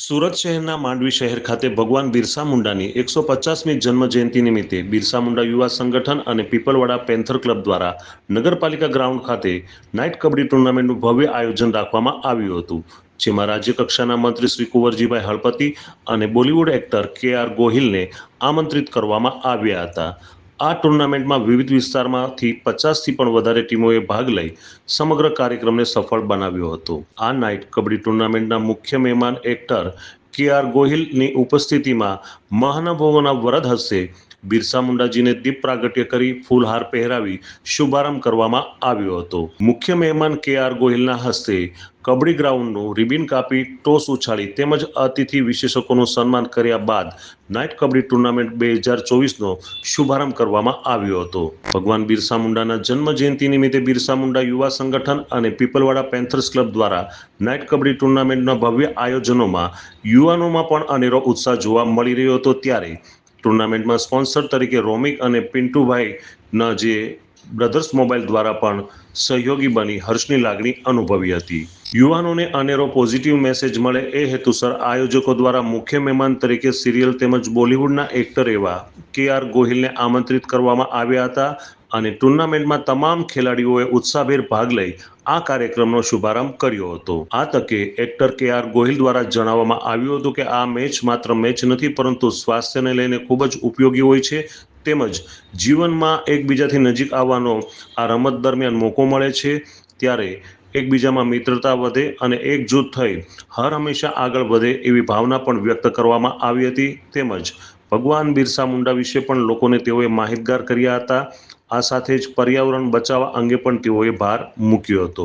સુરત શહેરના માંડવી શહેર ખાતે ભગવાન બિરસા મુંડાની એકસો પચાસમી જન્મ જયંતિ નિમિત્તે બિરસા મુંડા યુવા સંગઠન અને પીપલવાડા પેન્થર ક્લબ દ્વારા નગરપાલિકા ગ્રાઉન્ડ ખાતે નાઇટ કબડ્ડી ટુર્નામેન્ટનું ભવ્ય આયોજન રાખવામાં આવ્યું હતું, જેમાં રાજ્ય કક્ષાના મંત્રી શ્રી કુંવરજીભાઈ હળપતિ અને બોલિવૂડ એક્ટર કે આર ગોહિલને આમંત્રિત કરવામાં આવ્યા હતા. આ ટુર્નામેન્ટમાં વિવિધ વિસ્તારમાંથી પચાસથી પણ વધારે ટીમોએ ભાગ લઈ સમગ્ર કાર્યક્રમને સફળ બનાવ્યો હતો. આ નાઇટ કબડ્ડી ટુર્નામેન્ટના મુખ્ય મહેમાન એક્ટર કે આર ગોહિલની ઉપસ્થિતિમાં મહાનુભાવોના વરદ હસ્તે બિરસા મુંડાજીને દીપ પ્રાગટ્ય કરી ફૂલહાર પહેરાવી શુભારંભ કરવામાં આવ્યો હતો. મુખ્ય મહેમાન કે આર ગોહિલના હસ્તે કબડ્ડી ગ્રાઉન્ડનું રિબિન કાપી ટોસ ઉછાળી તેમજ અતિથિ વિશેષકોનું સન્માન કર્યા બાદ નાઇટ કબડ્ડી ટુર્નામેન્ટ બે હજાર ચોવીસનો શુભારંભ કરવામાં આવ્યો હતો. ભગવાન બિરસા મુંડાના જન્મ જયંતિ નિમિત્તે બિરસા મુંડા યુવા સંગઠન અને પીપલવાડા પેન્થર્સ ક્લબ દ્વારા નાઇટ કબડ્ડી ટુર્નામેન્ટના ભવ્ય આયોજનોમાં યુવાનોમાં પણ અનેરો ઉત્સાહ જોવા મળી રહ્યો હતો ત્યારે ટુર્નામેન્ટમાં સ્પોન્સર તરીકે રોમિક અને પિન્ટુભાઈના જે બ્રધર્સ મોબાઈલ દ્વારા પણ સહયોગી બની હર્ષની લાગણી અનુભવી હતી. યુવાનોને અનેરો પોઝિટિવ મેસેજ મળે એ હેતુસર આયોજકો દ્વારા મુખ્ય મહેમાન તરીકે સિરિયલ તેમજ બોલિવૂડના એક્ટર એવા કે આર ગોહિલને આમંત્રિત કરવામાં આવ્યા હતા. અને ટુર્નામેન્ટમાં તમામ ખેલાડીઓએ ઉત્સાહભેર ભાગ લઈ આ કાર્યક્રમનો શુભારંભ કર્યો હતો. આ તકે એક્ટર કે આર ગોહિલ દ્વારા જણાવવામાં આવ્યું હતું કે આ મેચ માત્ર મેચ નથી, પરંતુ સ્વાસ્થ્યને લઈને ખૂબ જ ઉપયોગી હોય છે. તેમજ જીવનમાં એકબીજાથી નજીક આવવાનો આ રમત દરમિયાન મોકો મળે છે. ત્યારે એકબીજામાં મિત્રતા વધે અને એકજૂથ થઈ હર હંમેશા આગળ વધે એવી ભાવના પણ વ્યક્ત કરવામાં આવી હતી. તેમજ ભગવાન બિરસા મુંડા વિશે પણ લોકોને તેઓએ માહિતગાર કર્યા હતા. આ સાથે જ પર્યાવરણ બચાવવા અંગે પણ તેઓએ ભાર મૂક્યો હતો.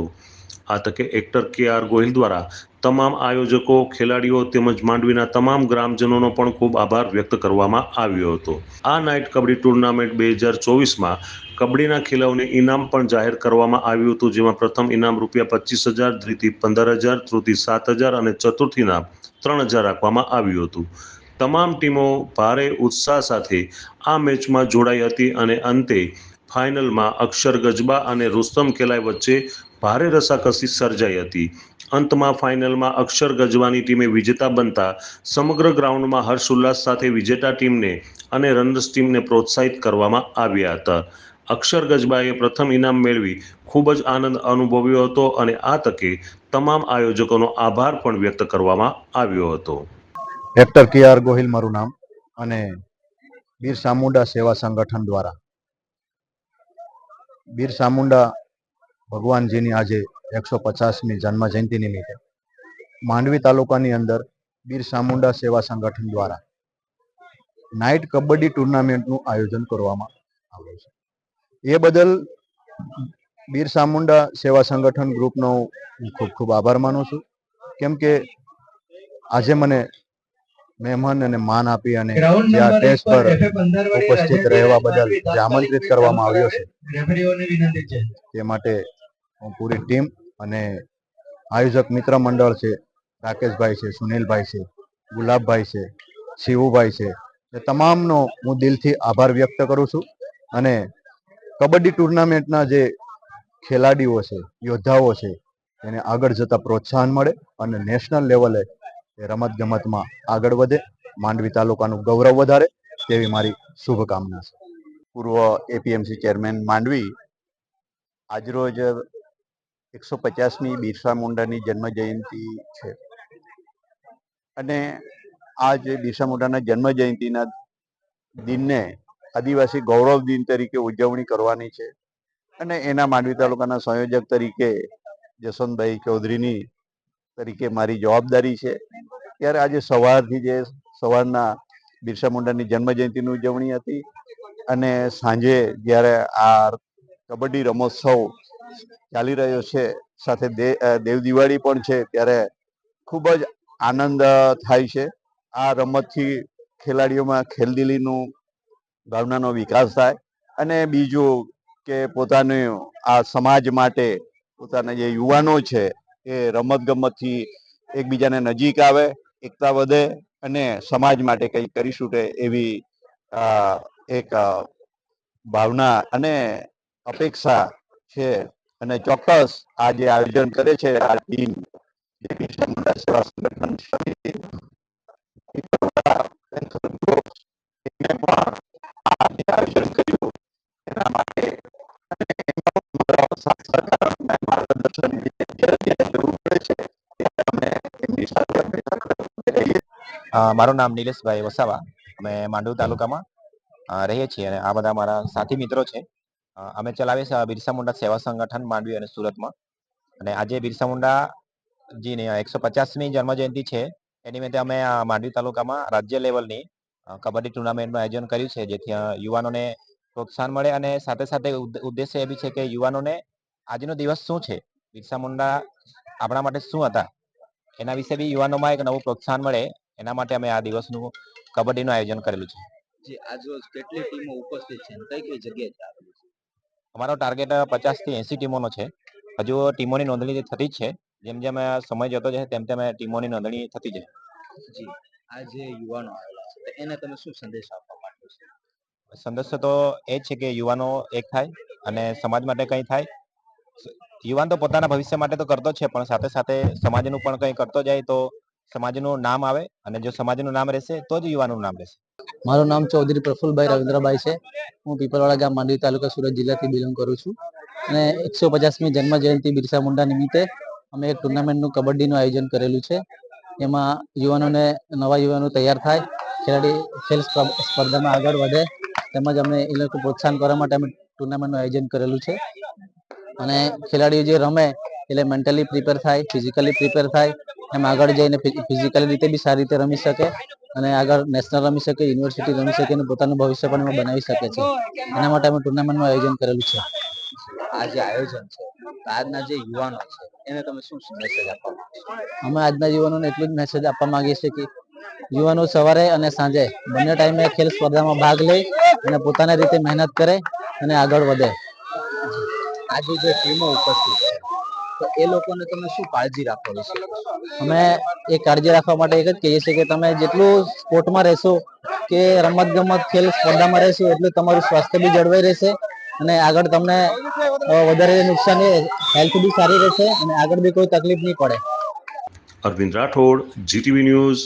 આ તકે એક્ટર કે આર ગોહિલ દ્વારા તમામ આયોજકો, ખેલાડીઓ તેમજ માંડવીના તમામ ગ્રામજનોનો પણ ખૂબ આભાર વ્યક્ત કરવામાં આવ્યો હતો. આ નાઇટ કબડ્ડી ટુર્નામેન્ટ બે હજાર ચોવીસમાં કબડ્ડીના ખેલાઓને ઇનામ પણ જાહેર કરવામાં આવ્યું હતું, જેમાં પ્રથમ ઇનામ રૂપિયા પચીસ હજાર, દ્વિતીય પંદર હજાર, તૃતીય સાત હજાર અને ચતુર્થીના ત્રણ હજાર રાખવામાં આવ્યું હતું. તમામ ટીમો ભારે ઉત્સાહ સાથે આ મેચમાં જોડાઈ હતી અને અંતે ફાઇનલમાં અક્ષર ગજબા અને રુસ્તમ કેલાય વચ્ચે ભારે રસાકસી સર્જાઈ હતી. અંતમાં ફાઇનલમાં અક્ષર ગજવાની ટીમે વિજેતા બનતા સમગ્ર ગ્રાઉન્ડમાં હર્ષોલ્લાસ સાથે વિજેતા ટીમને અને રનર્સ ટીમને પ્રોત્સાહિત કરવામાં આવ્યા હતા. અક્ષર ગજબાએ પ્રથમ ઇનામ મેળવી ખૂબ જ આનંદ અનુભવ્યો હતો અને આ તકે તમામ આયોજકોનો આભાર પણ વ્યક્ત કરવામાં આવ્યો હતો. એક્ટર કે આર ગોહિલ મારું નામ અને બીર સામુંડા સેવા સંગઠન દ્વારા બીર મુંડા ભગવાનજીની આજે એકસો પચાસમી જન્મ જયંતિ નિમિત્તે માંડવી તાલુકાની અંદર બિરસા મુંડા સેવા સંગઠન દ્વારા નાઇટ કબડ્ડી ટુર્નામેન્ટનું આયોજન કરવામાં આવ્યું છે. એ બદલ બિરસા મુંડા સેવા સંગઠન ગ્રુપનો હું ખૂબ ખૂબ આભાર માનું છું. કેમ કે આજે મને મહેમાન અને માન આપી અને ટેસ્ટ પર ઉપસ્થિત રહેવા બદલ જે આમંત્રિત કરવામાં આવ્યો છે. છે. તે માટે હું પૂરી ટીમ અને આયોજક મિત્ર મંડળ છે રાકેશભાઈ છે સુનિલભાઈ છે ગુલાબભાઈ છે શિવુભાઈ છે એ તમામનો હું દિલથી આભાર વ્યક્ત કરું છું અને કબડ્ડી ટુર્નામેન્ટના જે ખેલાડીઓ છે યોદ્ધાઓ છે એને આગળ જતા પ્રોત્સાહન મળે અને નેશનલ લેવલે રમત ગમતમાં આગળ વધે, માંડવી તાલુકાનું ગૌરવ વધારે, તેવી મારી શુભકામના છે. પૂર્વ એપીએમસી ચેરમેન માંડવી આજરોજ એકસો પચાસમી બિરસા મુંડાની જન્મ જયંતિ છે. અને આ જે બિરસા મુંડાના જન્મ જયંતિના દિનને આદિવાસી ગૌરવ દિન તરીકે ઉજવણી કરવાની છે. અને એના માંડવી તાલુકાના સંયોજક તરીકે જસવંતભાઈ ચૌધરીની તરીકે મારી જવાબદારી છે. ત્યારે આજે સવારથી જે સવારના બિરસા મુંડાની જન્મ જયંતિની ઉજવણી હતી અને સાંજે જ્યારે આ કબડ્ડી રમોત્સવ ચાલી રહ્યો છે, સાથે દેવ દિવાળી પણ છે, ત્યારે ખૂબ જ આનંદ થાય છે. આ રમતથી ખેલાડીઓમાં ખેલદિલીનું ભાવનાનો વિકાસ થાય અને બીજું કે પોતાનું આ સમાજ માટે પોતાના જે યુવાનો છે, એ રમત ગમતથી એકબીજાને નજીક આવે એકતા વધે અને સમાજ માટે કંઈ કરી શકે એવી એક ભાવના અને અપેક્ષા છે. અને ચોક્કસ આ જે આયોજન કરે છે, આ ટીમ સેવા સંગઠન સમિતિ પીપળવાડા મારું નામ નિલેશભાઈ વસાવા. અમે માંડવી તાલુકામાં રહીએ છીએ અને આ બધા મારા સાથી મિત્રો છે. અમે ચલાવીએ છીએ બિરસા મુંડા સેવા સંગઠન માંડવી અને સુરતમાં. અને આજે બિરસા મુંડા એકસો પચાસમી જન્મજયંતિ છે. એ નિમિત્તે અમે માંડવી તાલુકામાં રાજ્ય લેવલની કબડ્ડી ટુર્નામેન્ટનું આયોજન કર્યું છે, જેથી યુવાનોને પ્રોત્સાહન મળે અને સાથે સાથે ઉદ્દેશ્ય એ બી છે કે યુવાનોને આજનો દિવસ શું છે? બિરસા મુંડા આપણા માટે શું હતા? એના વિશે બી યુવાનોમાં એક નવું પ્રોત્સાહન મળે. એના માટે અમે આ દિવસનું કબડ્ડીનું આયોજન કરેલું છે. જે આજરોજ કેટલી ટીમો ઉપસ્થિત છે કઈ કઈ જગ્યાએ અમારો ટાર્ગેટ પચાસથી એસી ટીમોનો છે. હજુ ટીમોની નોંધણી થતી જ છે જેમ જેમ સમય જતો જાય તેમ તેમ ટીમોની નોંધણી થતી જાય. જી આ જે યુવાનો આવેલા છે એને તમે શું સંદેશ આપવા માંગો છો? સંદેશ તો એ છે કે યુવાનો એક થાય અને સમાજ માટે કંઈ થાય. યુવાન તો પોતાના ભવિષ્ય માટે તો કરતો છે પણ સાથે સાથે સમાજનું પણ કંઈ કરતો જાય તો સમાજનું નામ આવે અને જો સમાજનું નામ રહેશે, તો જ યુવાનનું નામ રહેશે. મારું નામ ચૌધરી પ્રફુલભાઈ રવિન્દ્રભાઈ છે. હું પીપળવાડા ગામ માંડવી તાલુકા સુરત જિલ્લાથી બિલોંગ કરું છું. અને એકસો પચાસમી જન્મ જયંતિ બિરસા મુંડા નિમિત્તે અમે એક ટુર્નામેન્ટનું કબડ્ડીનું આયોજન કરેલું છે. એમાં યુવાનોને નવા યુવાનો તૈયાર થાય, ખેલાડી ખેલ સ્પ- સ્પર્ધામાં આગળ વધે, તેમજ અમે એ લોકો પ્રોત્સાહન કરવા માટે અમે ટુર્નામેન્ટનું આયોજન કરેલું છે. અને ખેલાડીઓ જે રમે, એટલે મેન્ટલી પ્રિપેર થાય ફિઝિકલી પ્રિપેર થાય એમ આગળ જઈને ફિઝિકલી રીતે બી સારી રીતે રમી શકે અને આગળ નેશનલ રમી શકે યુનિવર્સિટી રમી શકે અને પોતાનું ભવિષ્ય પણ એમાં બનાવી શકે છે. એના માટે અમે ટુર્નામેન્ટનું આયોજન કરેલું છે. આ જે આયોજન છે આજના જે યુવાનો છે એને તમે શું મેસેજ આપવા અમે આજના યુવાનોને એટલું જ મેસેજ આપવા માંગીએ છીએ કે યુવાનો સવારે અને સાંજે બંને ટાઈમે ખેલ સ્પર્ધામાં ભાગ લે અને પોતાના રીતે મહેનત કરે અને આગળ વધે. આજે જે ટીમો ઉપસ્થિત છે તો એ લોકોને તમે શું કાળજી રાખવાની વિશે અમે એ કાળજી રાખવા માટે એક જ કહીએ છીએ કે તમે જેટલું સ્પોર્ટમાં રહેશો કે રમત ગમત ખેલ સ્પર્ધામાં રહેશો એટલું તમારું સ્વાસ્થ્ય બી જળવાઈ રહેશે અને આગળ તમને વધારે નુકસાન હેલ્થ બી સારી રહેશે અને આગળ બી કોઈ તકલીફ નહીં પડે. Arvind Rathod, GTV news,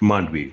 Mandvi.